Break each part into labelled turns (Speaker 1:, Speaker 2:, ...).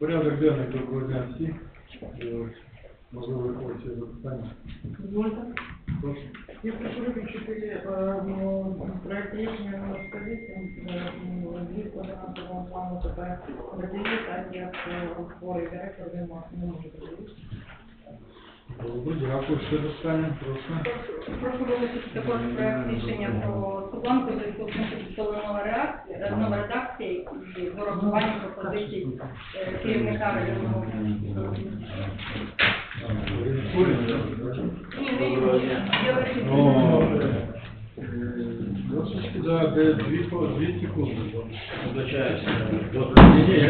Speaker 1: Порядок денний доброго дня всіх. Можливо, ви хочете запитання?
Speaker 2: Дозвольте.
Speaker 1: Прошу.
Speaker 2: Я прошу виключити е, м, проект рішення номер 108 е, м, звіт координаторного плану ТП ВТІ, так як е, хворий директор не може прийти.
Speaker 1: Добре, дякую. Ще запитання? Прошу.
Speaker 3: Прошу вилучити також проект рішення про підставленої реакції, е, нової редакції і з урахуванням пропозицій е, керівника районного.
Speaker 1: Курить, так?
Speaker 3: Ні, не йому. Я
Speaker 1: е, да, две, две по- дві секунди.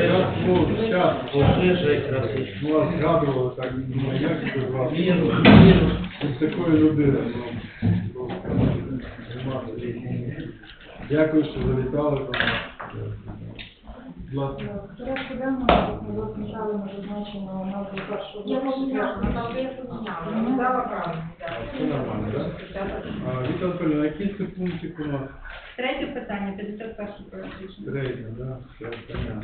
Speaker 1: я ну, час.
Speaker 4: Пожежа якраз і
Speaker 1: Ну, вас згадували так, ну, як вас? Такої людини, ну, нема слів. Дякую, що завітали до нас. Будь ласка.
Speaker 5: В порядку денному було назву першого
Speaker 2: Я Наталка, я.
Speaker 1: Все нормально, так? Це пунктик у нас?
Speaker 3: Третє питання, 51 проект рішення.
Speaker 1: Третє, да? Все, понятно.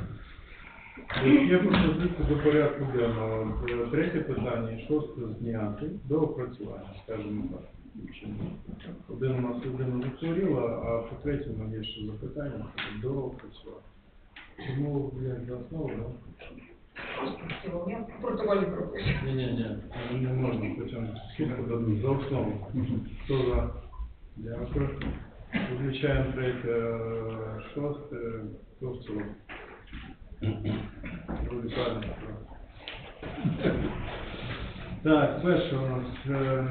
Speaker 1: Є пропозиції до порядку денного. Е, Третє питання шосте зняти до опрацювання, скажімо так. Один у нас людина захворіла, а по третьому є ще запитання до опрацювання. Тому як за основу, да?
Speaker 2: Я протоколі пропишу.
Speaker 1: Ні, ні, ні, не можна, потім скільки дадуть за основу. Хто за? Дякую. Виключаємо третє, е, шосте, хто в цілому. Радикально. Так, перше у нас е,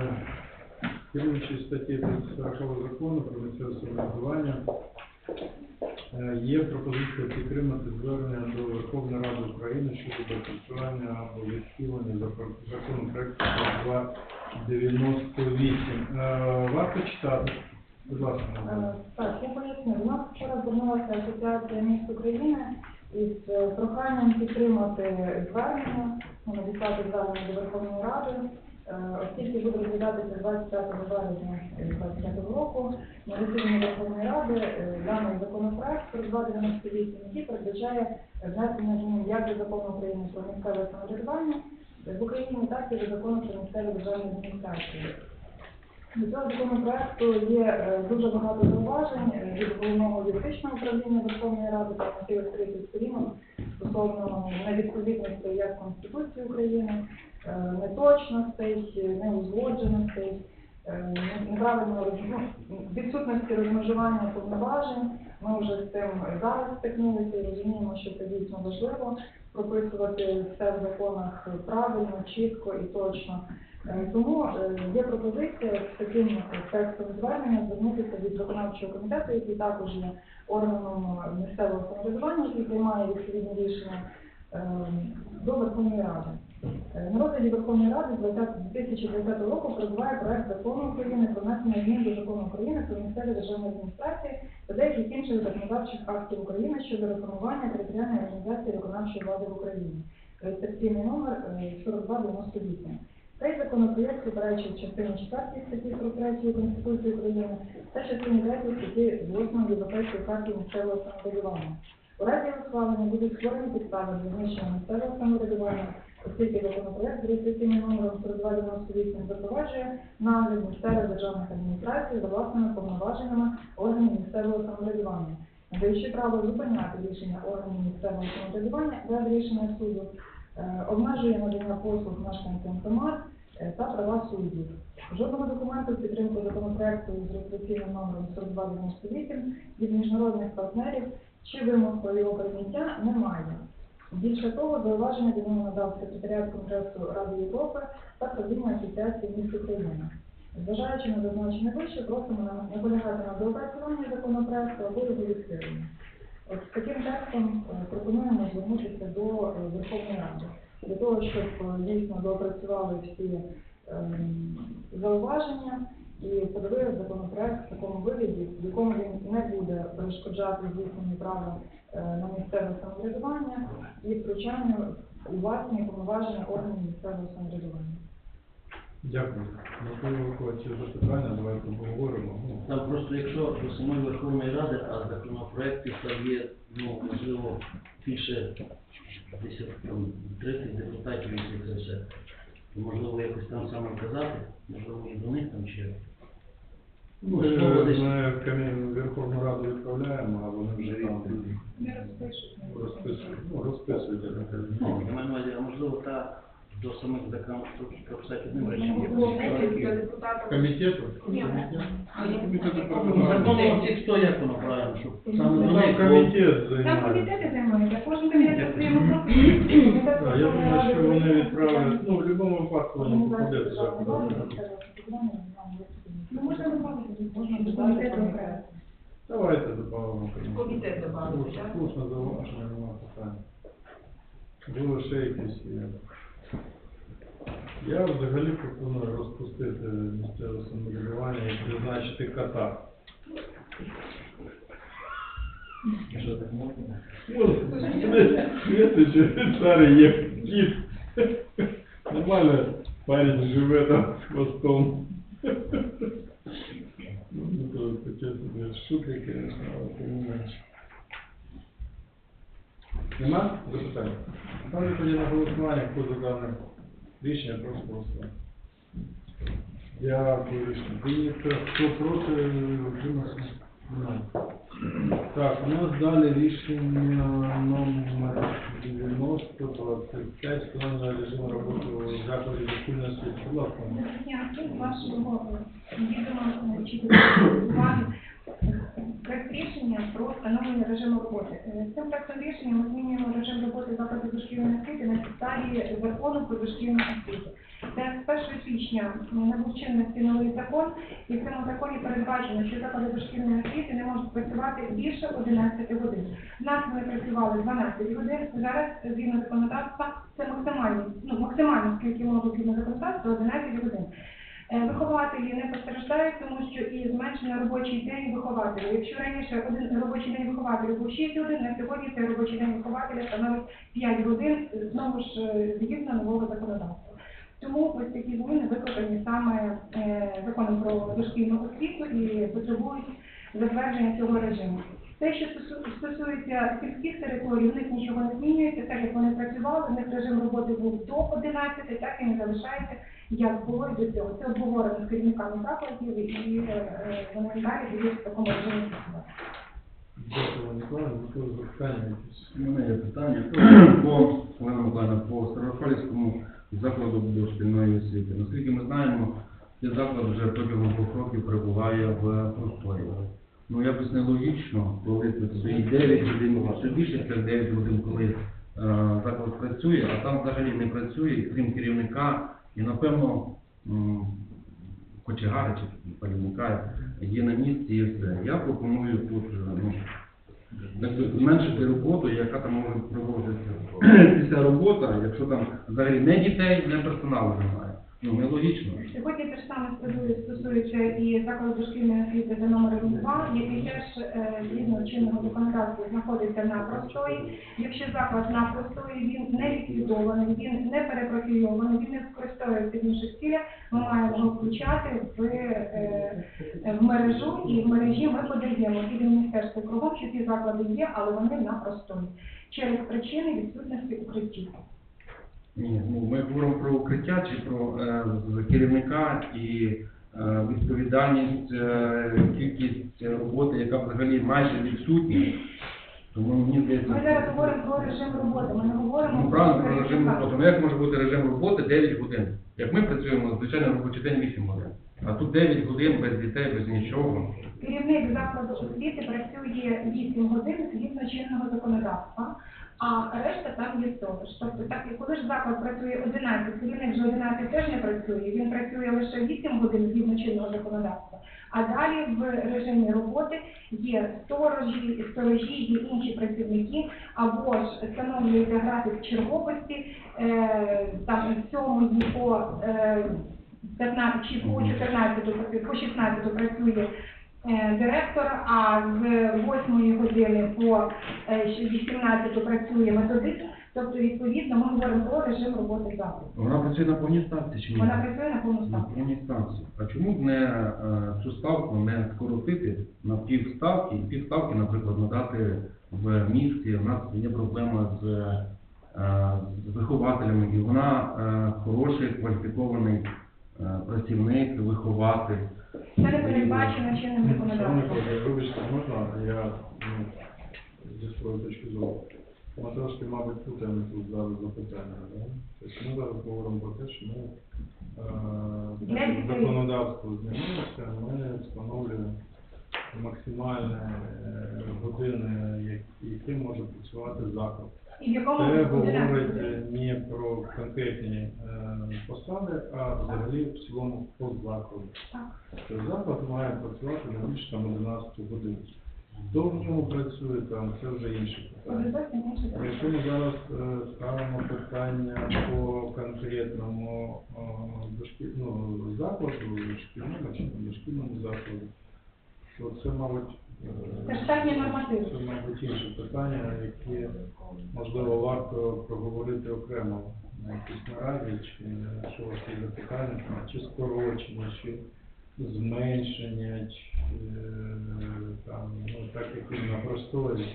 Speaker 1: керуючи статті 40 закону про місцеве самоврядування, е, є пропозиція підтримати звернення до Верховної Ради України щодо доопрацювання або відхилення законопроекту 298. Е, Варто читати. Будь ласка,
Speaker 5: Е, Так, я поясню. До нас вчора звернулася Асоціація міст України із е, проханням підтримати звернення, ну, надіслати звернення до Верховної Ради, е, оскільки буде розглядатися 25 березня 2025 року на засіданні Верховної Ради е, даний законопроект 4298, який передбачає внесення змін як до закону України про місцеве самоврядування в Україні, так і до закону про місцеві державні адміністрації. До цього законопроекту є е, дуже багато зауважень е, від головного юридичного управління Верховної Ради та на 30 сторінок стосовно невідповідності як Конституції України, е, неточностей, неузгодженостей, е, не- неправильного відсутності розмежування повноважень. Ми вже з цим зараз стикнулися і розуміємо, що це дійсно важливо прописувати все в законах правильно, чітко і точно. Е, Тому е, є пропозиція з таким е, текстом звернення звернутися від виконавчого комітету, який також є органом е, місцевого самоврядування, який приймає відповідні рішення е, до Верховної Ради. Е, На розгляді Верховної Ради з 2020 року перебуває проект закону України про внесення змін до закону України про місцеві державні адміністрації та деяких інших законодавчих актів України щодо реформування територіальної організації виконавчої влади в Україні. Реєстраційний номер е, 4298. Цей законопроєкт суперечить частині 4 статті 43 Конституції України та частині 3 статті 8 Європейської хартії місцевого самоврядування. У разі його схвалення будуть створені підстави для знищення місцевого самоврядування, оскільки законопроєкт з реєстраційним номером 4298 запроваджує нагляд місцевих державних адміністрацій за власними повноваженнями органів місцевого самоврядування, надаючи право зупиняти рішення органів місцевого самоврядування без рішення суду, е, обмежує надання послуг мешканцям громад е, та права суддів. Жодного документу в підтримку законопроекту з реєстраційним номером 4298 від міжнародних партнерів чи вимог про його прийняття немає. Більше того, зауваження до нього надав секретаріат Конгресу Ради Європи та правління Асоціації міст України. Зважаючи на зазначене вище, просимо наполягати на доопрацюванні законопроекту або його відхиленні. От з таким текстом е, пропонуємо звернутися до е, Верховної Ради для того, щоб е, дійсно доопрацювали всі ем, зауваження і подали законопроект в такому вигляді, в якому він не буде перешкоджати здійсненню права на місцеве самоврядування і втручанню у власні повноваження органів місцевого самоврядування.
Speaker 1: Дякую. Можливо, когось є запитання, давайте обговоримо. Ну,
Speaker 4: Там просто якщо до самої Верховної Ради, а законопроектів там є, ну, можливо, більше десь там 30 депутатів, якщо це все. То, можливо, якось там саме казати, можливо, і до них там ще. Ну,
Speaker 1: Ми
Speaker 4: слово десь.
Speaker 1: ми в Верховну Раду відправляємо, а вони вже там розписують, ну, розписують,
Speaker 4: Ну, я маю на увазі, а можливо, та до самих закон прописати одним
Speaker 2: Ну,
Speaker 4: реченням.
Speaker 1: Комітету?
Speaker 2: Ні.
Speaker 4: Ну. Законом ці хто як воно правильно, щоб саме
Speaker 1: Ну,
Speaker 4: до них.
Speaker 1: комітет
Speaker 2: Там
Speaker 1: займається.
Speaker 2: комітети займаються, кожен комітет своєму
Speaker 1: Так, Я думаю, що вони відправлять, ну, в будь-якому випадку вони закон.
Speaker 2: Ну, можна добавити, можна
Speaker 5: окремо.
Speaker 1: Давайте добавимо комітет.
Speaker 2: Комітет добавимо, так?
Speaker 1: Слушно зауваження, нема питань. Було ще якісь є. Я взагалі пропоную розпустити місцеве самоврядування і призначити кота.
Speaker 4: Що так можна?
Speaker 1: Ну, Світич, старий є кіт. Нормально парень живе там з хвостом. Ну, то таке собі шутки, конечно, але тим не менше. Нема запитань? Ставлю тоді на голосування, хто за дане рішення, прошу голосувати. Дякую, рішення. Прийнято. Хто проти, утримався? Немає. Так, у нас далі рішення номер 90, 25, встановлення режиму роботи закладі дошкільної освіти. Будь ласка.
Speaker 6: Дня, вашого відома вчителя уваги проект рішення про встановлення режиму роботи. Е, Цим проектом рішення ми змінюємо режим роботи закладу дошкільної освіти на підставі закону про дошкільну освіту. З 1 січня набув чинності новий закон, і в цьому законі передбачено, що заклади дошкільної освіти не можуть працювати більше 11 годин. В нас вони працювали 12 годин, зараз згідно законодавства це максимальні, ну максимально скільки можуть згідно законодавства 11 годин. Е, Вихователі не постраждають, тому що і зменшено робочий день вихователів. Якщо раніше один робочий день вихователів був 6 годин, на сьогодні цей робочий день вихователя становить 5 годин, знову ж е, згідно нового законодавства. Тому ось такі зміни викликані саме е, законом про дошкільну освіту і потребують затвердження цього режиму. Те, що стосується сільських територій, в них нічого не змінюється, так як вони працювали, в них режим роботи був до 11, так і не залишається, як було і до цього. Це обговорено з керівниками закладів і е, е, вони далі будуть в такому режимі працювати.
Speaker 1: Дякую, запитання якісь?
Speaker 7: У мене є питання по Олена Миколаївна, по Старофалівському закладу дошкільної освіти. Наскільки ми знаємо, цей заклад вже протягом двох років перебуває в простої. Ну якось нелогічно, коли працює 9 годин, що більше це 9 годин, коли е, заклад працює, а там взагалі не працює, крім керівника, і напевно кочегари чи полівника є на місці і все. Я пропоную тут е, ну, зменшити роботу, яка там може проводитися після робота, якщо там взагалі не дітей, не персоналу немає. Ну, нелогічно.
Speaker 6: Сьогодні те ж саме стосує- стосується і закладу дошкільної освіти за номером 2, який теж е, згідно чинного законодавства знаходиться на простої. Якщо заклад на простої, він не ліквідований, він не перепрофільований, він не використовується в інших цілях, ми маємо його включати в, е, в мережу, і в мережі ми подаємо до міністерства кругом, що ці заклади є, але вони на простої через причини відсутності укриттів.
Speaker 7: Ні, ну ми говоримо про укриття чи про е, керівника і е, відповідальність, е, кількість роботи, яка взагалі майже відсутня. Тому мені здається.
Speaker 6: Ми зараз говоримо про режим роботи, ми не говоримо
Speaker 7: Ну, правильно, про режим
Speaker 6: керівника.
Speaker 7: роботи. Ну як може бути режим роботи 9 годин? Як ми працюємо, звичайно, робочий день 8 годин. А тут 9 годин без дітей, без нічого.
Speaker 6: Керівник закладу освіти працює 8 годин згідно чинного законодавства, а решта там є сторож. Тобто, так як коли ж заклад працює 11, керівник вже 11 теж не працює, він працює лише 8 годин згідно чинного законодавства. А далі в режимі роботи є сторожі, сторожі, є інші працівники, або ж встановлюється графік черговості, е, там 7 по е, 15 чи по 14, по 16 працює директор, а з 8 години по е, 18 працює методист. Тобто, відповідно, ми говоримо про режим роботи закладу.
Speaker 7: Вона працює на повній станції чи ні?
Speaker 6: Вона працює на повну
Speaker 7: На
Speaker 6: ставку.
Speaker 7: повній станції. А чому б не е, цю ставку не скоротити на півставки, і півставки, наприклад, надати в місті? У нас є проблема з, е, з вихователями, і вона е, хороший, кваліфікований е, працівник, вихователь.
Speaker 6: Це не передбачено чинним законодавством.
Speaker 1: вибачте, можна я ну, зі своєї точки зору. Ми трошки, мабуть, плутаємо тут зараз запитання. Да? Тобто ми зараз говоримо про те, що ми е, законодавство змінилося, ми встановлюємо максимальні е, години, які може працювати заклад.
Speaker 6: І в якому
Speaker 1: Це говорить не про конкретні е, посади, а взагалі в цілому по закладу.
Speaker 6: Так.
Speaker 1: Тобто заклад має працювати не більше там 11 годин. Хто в ньому працює там, це вже інше питання.
Speaker 6: Зовсім.
Speaker 1: Якщо ми зараз е, ставимо питання по конкретному е, дошкі... ну, закладу, шкільному чи дошкільному закладу, то це, мабуть,
Speaker 6: Це штатні нормативи.
Speaker 1: це, мабуть, інше питання, яке, можливо, варто проговорити окремо на якійсь нараді, чи що у вас є запитання, чи скорочення, чи зменшення, чи е, там, ну, так як на просторі.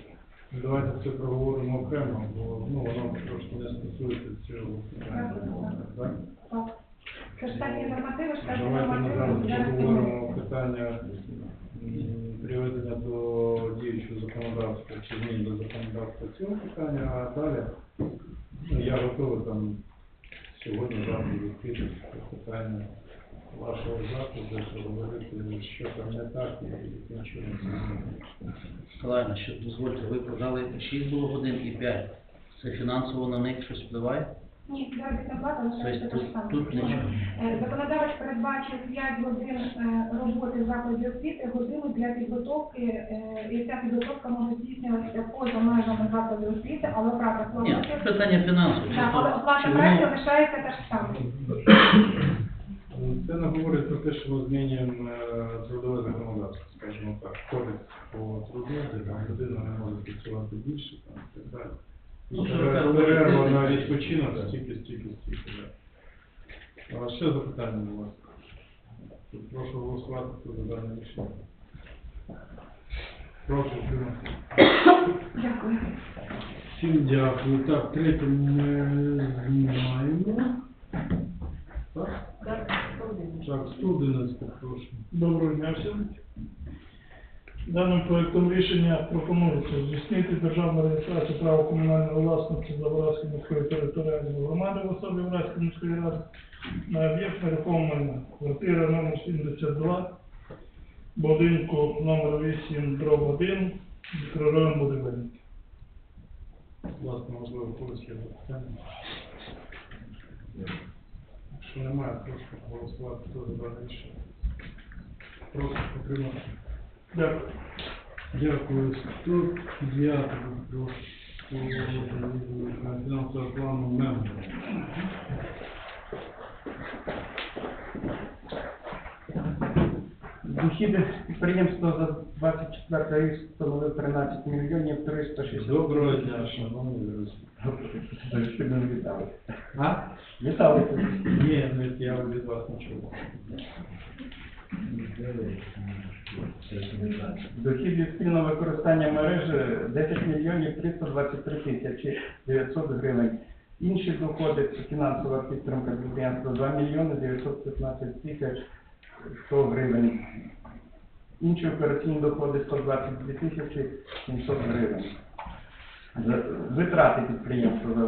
Speaker 1: Ну, Давайте це проговоримо окремо, бо ну, воно трошки не стосується цього питання. Так?
Speaker 6: Це штатні нормативи, штатні
Speaker 1: Давайте ми зараз проговоримо питання приведення до діючого законодавства чи змін до законодавства цього питання, а далі ну, я готовий там сьогодні завтра відкрити питання вашого закладу, поговорити, що там не так і яким чином це
Speaker 4: що дозвольте, ви продали 6 було годин і 5. Це фінансово на них щось впливає?
Speaker 6: Ні, заробітна плата лишається та ж сама.
Speaker 4: тут, нічого.
Speaker 6: Е, Законодавець передбачив 5 годин е, роботи в закладі освіти, годину для підготовки, е, і ця підготовка може здійснюватися поза межами закладу освіти, але оплата
Speaker 4: Ні,
Speaker 6: праці,
Speaker 4: питання фінансове.
Speaker 6: Так, але
Speaker 4: Тобто,
Speaker 6: оплата праці лишається та ж сама.
Speaker 1: Ну, Це не говорить про те, що ми змінюємо е, трудове законодавство, скажімо так, кодекс по труду, де там людина не може працювати більше, там, і так далі.
Speaker 4: Ну,
Speaker 1: Перерва на відпочинок стільки, стільки, стільки, да. А ще запитання у вас? Прошу голосувати хто за дане рішення. Прошу, Юрій.
Speaker 6: Дякую.
Speaker 1: Всім дякую. Так, третє ми знімаємо. Так? Так, 111, прошу.
Speaker 8: Доброго дня всім. Даним проектом рішення пропонується здійснити державну реєстрацію права комунальної власності Заборовської міської територіальної громади в особі Вразької міської ради на об'єкт нерухомого. Квартира номер 72, будинку номер 8, дроб 1, мікрорайон Будівельник.
Speaker 1: Ласка, можливо, у когось є запитання. Якщо немає, прошу голосувати хто за рішення. Прошу підтримати.
Speaker 8: Дякую.
Speaker 1: Дякую. 109 прошу на фінансового плану МЕМ.
Speaker 9: Дохіди підприємства за 24 рік становив 13 мільйонів 360.
Speaker 1: Доброго дня, шановні друзі.
Speaker 9: Добре. Вітали.
Speaker 1: А?
Speaker 9: Вітали.
Speaker 1: Ні, я від вас не чув.
Speaker 9: Дохід від спільного використання мережі 10 мільйонів 323 тисячі 900 гривень. Інші доходи фінансова підтримка підприємства 2 мільйони 915 тисяч 100 гривень. Інші операційні доходи 122 тисячі 700 гривень. Витрати підприємства за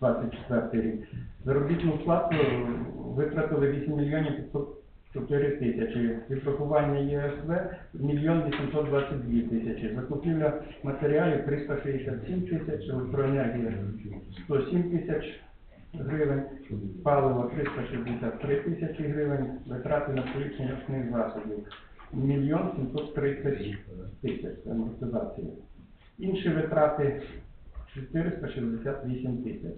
Speaker 9: 24 рік. Заробітну плату витратили 8 мільйонів 504 тисячі. Відрахування ЄСВ мільйон 822 тисячі. Закупівля матеріалів 367 тисяч, електроенергія 107 тисяч гривень, паливо 363 тисячі гривень, витрати на поліпшення очних засобів мільйон 730 тисяч це амортизація. Інші витрати 468 тисяч.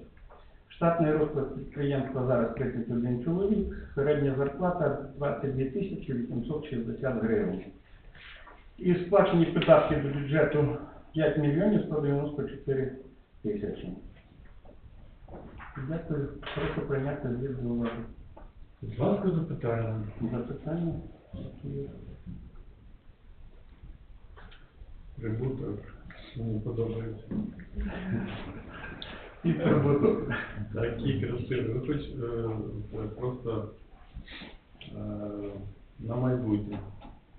Speaker 9: Штатний розклад підприємства зараз 31 чоловік, середня зарплата 22 тисячі 860 гривень. І сплачені податки до бюджету 5 мільйонів 194 тисячі. Дякую. Прошу прийняти звіт уваги.
Speaker 1: Будь ласка, запитання.
Speaker 9: Запитання?
Speaker 1: Прибуток. Мені подобається.
Speaker 9: І прибуток.
Speaker 1: Такі красиві. Ви хоч е, е, просто е, на майбутнє.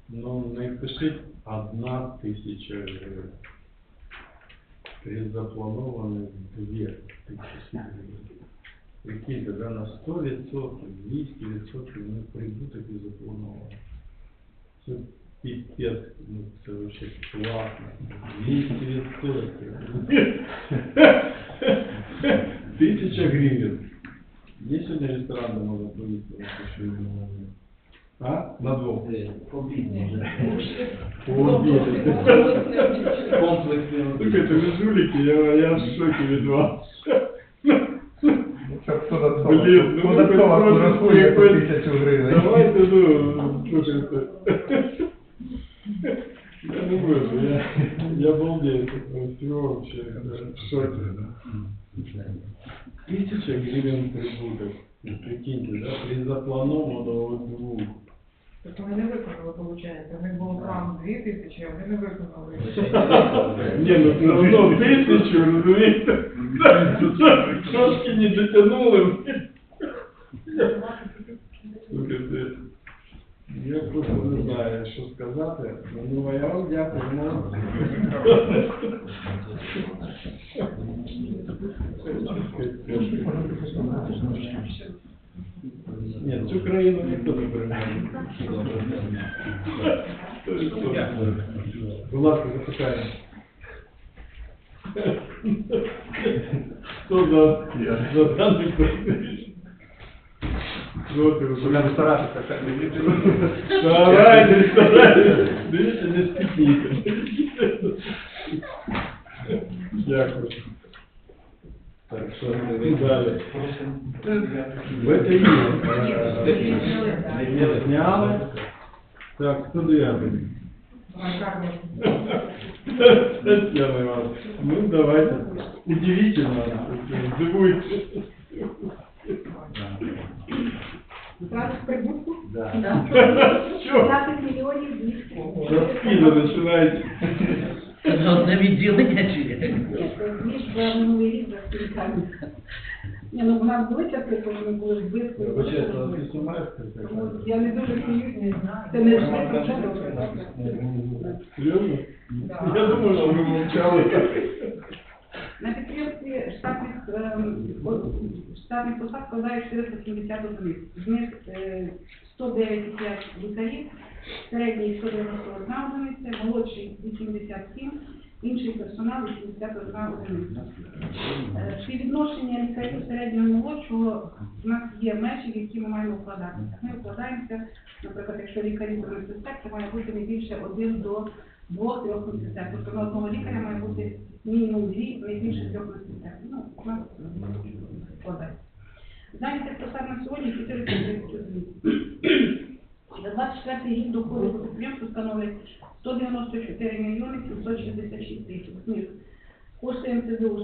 Speaker 1: Ну, не пишіть одна тисяча гривень. При гривень. Прикиньте, да, на 100%, 200% не прибуток і запланований. Це пипец, ну це вообще класно. 200%. Тысяча гривен. Есть сегодня ресторан, где можно могу. А? На двух. Пообедать.
Speaker 4: Комплексний обід.
Speaker 1: Слушайте, вы жулики, я, я в шоке від вас.
Speaker 9: Податково,
Speaker 1: Блін, ну,
Speaker 9: податково
Speaker 1: ви просто
Speaker 9: порахує по тисячу гривень.
Speaker 1: Давайте, ну, слушайте Я не буду, я, я балдею от этого всего вообще, я в шоке. Тысяча гривен прибуток. Ну, Прикиньте, да, при запланованного двух.
Speaker 2: Тобто вони не виконали, виходить. У них було план дві тисячі, а вони не виконали.
Speaker 1: Не, ну все равно тысячу, разумеется. Трошки не дотянули. Що сказати. Ну, я вам дякую, молодці. Ні, цю країну ніхто не приймає. Будь ласка, запитання. Хто за даний Ну, ты
Speaker 9: уже. Прям Видите, не
Speaker 1: спітніте. Так, що ми далі? Ви зняли. Так, 109. Татьяна Ивановна, ну давайте. Удивительно,
Speaker 6: удивуйте. 20 прибутку?
Speaker 4: Да.
Speaker 1: Да.
Speaker 6: 20 мільйонів
Speaker 1: збитку. Розкіно
Speaker 4: починається. Одне відділення чи є?
Speaker 6: Ні, це більш за минулий рік за спілками. Ні, ну в нас були часи, коли ми були збитку.
Speaker 1: Вибачайте, а ти знімаєш
Speaker 6: Ну, Я не дуже сміюсь, це не ж процент.
Speaker 1: Серйозно? Я думаю, що ви мовчали.
Speaker 3: На підприємстві штатних, ем, штатних посад складають 470 одиниць. З них е, 109,5 лікарів, середній 191 одиниця, молодший 87, інший персонал 81 одиниця. Е, Співвідношення лікарів середнього і молодшого у нас є межі, в які ми маємо вкладатися. Ми вкладаємося, наприклад, якщо до медсестер, це має бути не більше один до двох-трьох медсестер. Тобто на одного лікаря має бути мінімум дві, не більше трьох медсестер. Ну, у нас вкладається. Зайнятих посад на сьогодні 430. За 24 рік доходи по підприємству становлять 194 мільйони 766 тисяч. З них кошти МЦДУ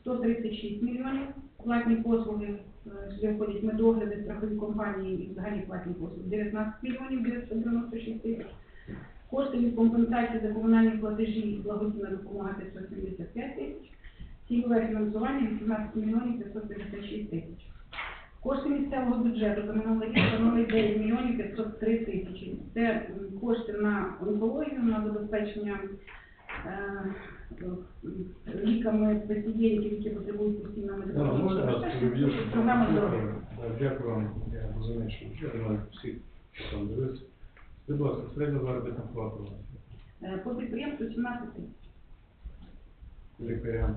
Speaker 3: 136 мільйонів, платні послуги, е, сюди входять медогляди, страхові компанії і взагалі платні послуги 19 мільйонів 996 тисяч. Кошти від компенсації за комунальні платежі і благодійна допомога 575 тисяч. Цільове фінансування 18 мільйонів 556 тисяч. Кошти місцевого бюджету за минулий рік становить 9 мільйонів 503 тисячі. Це кошти на онкологію, на забезпечення е, ліками пацієнтів, які потребують постійного
Speaker 1: Ну?
Speaker 3: Програма здоров'я.
Speaker 1: Дякую вам. Я розумію, що я всі там дивилися. Будь ласка, середня заробітна плата у
Speaker 3: Е, По підприємству 17 тисяч,
Speaker 1: лікарям.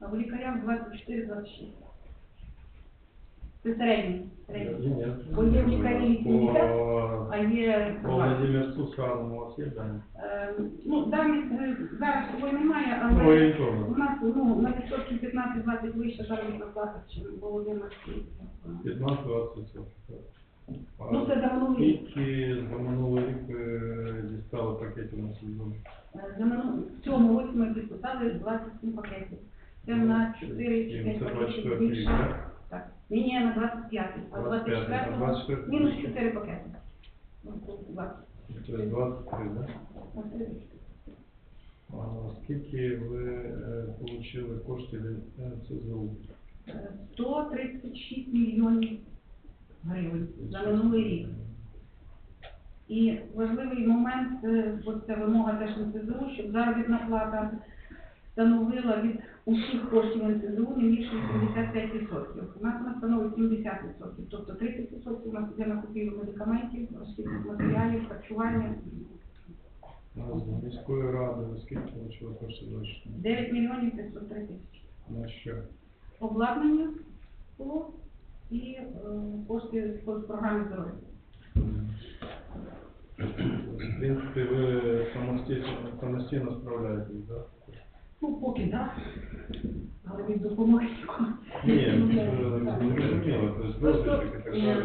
Speaker 3: а в лікарях 24-26. Це середній. середній.
Speaker 1: Ні.
Speaker 3: Бо є в лікарі 80,
Speaker 1: По
Speaker 3: а є
Speaker 1: по Владимирцу Сану у вас є дані?
Speaker 3: Е, Ну, даних е, зараз такої немає,
Speaker 1: Ну,
Speaker 3: але
Speaker 1: орієнтовно.
Speaker 3: у нас ну, на відсотків 15-20 вища заробітна плата, ніж Володимирський.
Speaker 1: 15-20
Speaker 3: Ну, це за минулий рік.
Speaker 1: Скільки за минулий рік е, дістали пакетів на сезон?
Speaker 3: Е, За минулий, в цьому році ми підписали 27 пакетів. Це на 4
Speaker 1: І
Speaker 3: 5
Speaker 1: це
Speaker 3: пакетів
Speaker 1: 24 рік,
Speaker 3: більше.
Speaker 1: так?
Speaker 3: Так. Ні, на 25, а
Speaker 1: 25,
Speaker 3: 24
Speaker 1: на 24.
Speaker 3: мінус 4 пакети. Ну, тут 20.
Speaker 1: Це 23, да?
Speaker 3: На 3.
Speaker 1: А скільки ви е, отримали коштів від е, ЦЗУ?
Speaker 3: Е, 136 мільйонів гривень за минулий рік. І важливий момент, е, от ця вимога теж НСЗУ, щоб заробітна плата становила від усіх коштів НСЗУ не більше 85%. У нас вона становить 70%, тобто 30% у нас йде на купівлю медикаментів, розхідних матеріалів, харчування.
Speaker 1: Міської ради ви скільки отримали коштів
Speaker 3: 9 мільйонів 503 тисячі.
Speaker 1: На що?
Speaker 3: Обладнання було і е, кошти з програми здоров'я.
Speaker 1: В принципі, ви самостійно, самостійно справляєтесь, так?
Speaker 3: Ну, поки так. Але від допомоги.
Speaker 1: Ні,
Speaker 3: Ну,
Speaker 1: це зрозуміло, це
Speaker 3: Просто,
Speaker 1: розвиток і так далі.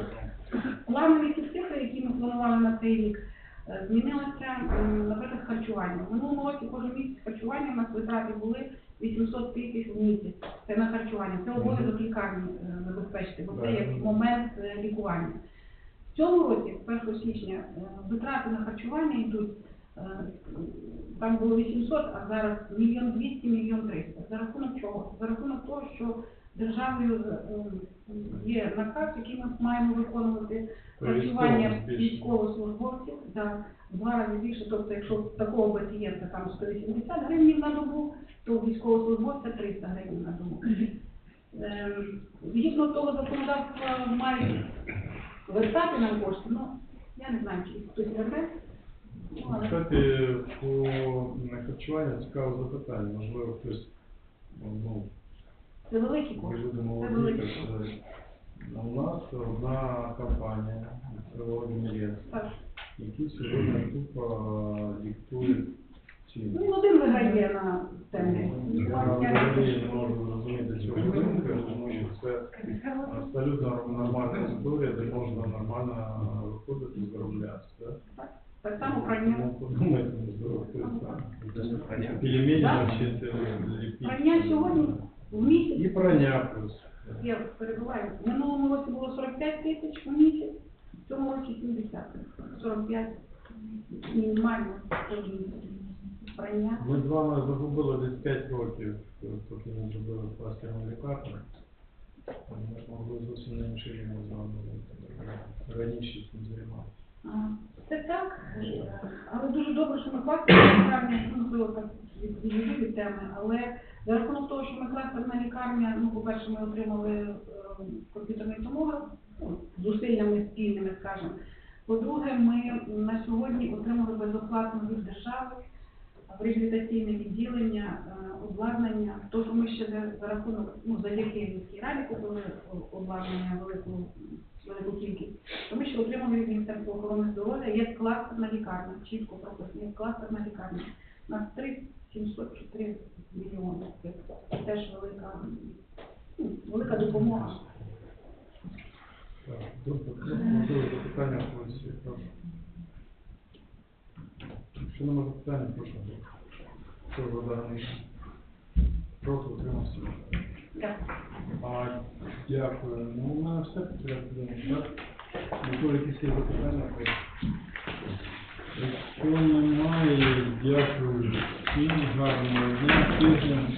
Speaker 3: Планові цифри, які ми планували на цей рік, е, змінилося, м, наприклад, харчування. В минулому році кожен місяць харчування у нас витрати були 800 тисяч в місяць. Це на харчування. Це обов'язок лікарні е, забезпечити, бо це як момент е, лікування. В цьому році, 1 січня, е, витрати на харчування йдуть, там було 800, а зараз мільйон 200, мільйон 300. За рахунок чого? За рахунок того, що державою є наказ, який ми маємо виконувати харчування військовослужбовців да, два рази більше. Тобто, якщо в такого пацієнта там 180 гривень на добу, то військовослужбовця 300 гривень на добу. Ем, Згідно того законодавства мають вертати нам кошти, ну я не знаю, чи хтось верне. Ну,
Speaker 1: Кстати, по харчування цікаве запитання. Можливо, хтось, ну,
Speaker 3: це великі кошти.
Speaker 1: люди
Speaker 3: Це
Speaker 1: молоді,
Speaker 3: великі.
Speaker 1: У нас одна компанія, Мірєс,
Speaker 3: Так.
Speaker 1: Які сьогодні тупо диктують ціни.
Speaker 3: Ну, один виграє на темі.
Speaker 1: Я не можу зрозуміти цього ринку, тому що це абсолютно нормальна історія, де можна нормально виходити і заробляти. так?
Speaker 3: Так само прання.
Speaker 1: Ну, подумайте, пельмені навчити ліпити.
Speaker 3: Прання сьогодні в місяць
Speaker 1: І прання плюс.
Speaker 3: Я перебуваю. В минулому році було 45 тисяч в місяць, в цьому році 70. 45 мінімально. Прання.
Speaker 1: Ми з вами загубили десь 5 років, поки не зробили пластирну лікарню. Ми могли зовсім на інший рівень з вами раніше цим займатися.
Speaker 3: Це так, але дуже добре, що ми кластерна лікарня, можливо, так від- теми, але за рахунок того, що ми кластерна лікарня, ну, по-перше, ми отримали е, комп'ютерний томограф, зусиллями спільними, скажімо. По-друге, ми на сьогодні отримали безоплатно від держави в реабілітаційне відділення, е, обладнання, то, що ми ще за, рахунок, ну, завдяки міській раді купили обладнання велику, велику кількість, то ми ще отримали від Міністерства охорони здоров'я, є кластерна лікарня, чітко прописано, є кластерна лікарня. Нас 3 704 мільйони. Це теж велика, ну, велика допомога.
Speaker 1: Так, можливо, запитання когось є, прошу. Якщо немає запитання, прошу. Хто за даний? Проти утримався.
Speaker 3: Дякую.
Speaker 1: А, дякую. Ну, у мене все порядку денного, так? Можливо, якісь є запитання? Якщо немає, дякую всім, гарного дня, тижня.